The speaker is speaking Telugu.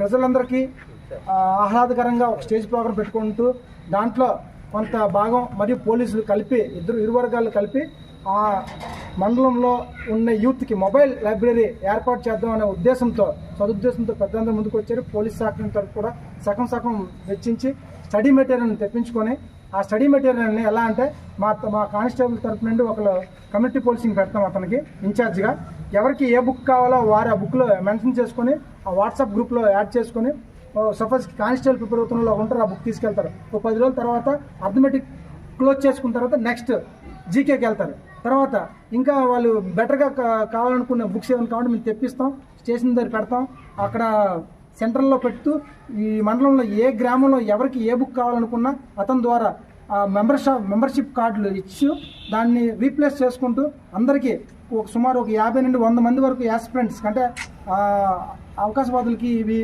ప్రజలందరికీ ఆహ్లాదకరంగా ఒక స్టేజ్ ప్రోగ్రాం పెట్టుకుంటూ దాంట్లో కొంత భాగం మరియు పోలీసులు కలిపి ఇద్దరు ఇరు వర్గాలు కలిపి ఆ మండలంలో ఉన్న యూత్కి మొబైల్ లైబ్రరీ ఏర్పాటు చేద్దాం అనే ఉద్దేశంతో సదుద్దేశంతో పెద్దందరూ ముందుకు వచ్చారు. పోలీస్ శాఖ తరఫు కూడా సగం సగం వెచ్చించి స్టడీ మెటీరియల్ని తెప్పించుకొని ఆ స్టడీ మెటీరియల్ని ఎలా అంటే మా మా కానిస్టేబుల్ తరఫు నుండి ఒక కమ్యూనిటీ పోలీసింగ్ పెడతాం అతనికి ఇన్ఛార్జ్గా. ఎవరికి ఏ బుక్ కావాలో వారు ఆ బుక్లో మెన్షన్ చేసుకొని ఆ వాట్సాప్ గ్రూప్లో యాడ్ చేసుకొని సపోజ్ కానిస్టేబుల్ ప్రిపేర్ అవుతున్న ఉంటారు ఆ బుక్ తీసుకెళ్తారు. ఒక పది రోజుల తర్వాత అథమెటిక్ క్లోజ్ చేసుకున్న తర్వాత నెక్స్ట్ జీకేకి వెళ్తారు. తర్వాత ఇంకా వాళ్ళు బెటర్గా కా- కావాలనుకున్న బుక్స్ ఏమైనా కావాలంటే మేము తెప్పిస్తాం స్టేషన్ దగ్గర పెడతాం. అక్కడ సెంట్రల్లో పెడుతూ ఈ మండలంలో ఏ గ్రామంలో ఎవరికి ఏ బుక్ కావాలనుకున్నా అతని ద్వారా మెంబర్షిప్ మెంబర్షిప్ కార్డులు ఇచ్చి దాన్ని రీప్లేస్ చేసుకుంటూ అందరికీ ఒక సుమారు ఒక యాభై నుండి వంద మంది వరకు యాస్పిరెంట్స్ అంటే ఆ, అవకాశవాదులకి ఇవి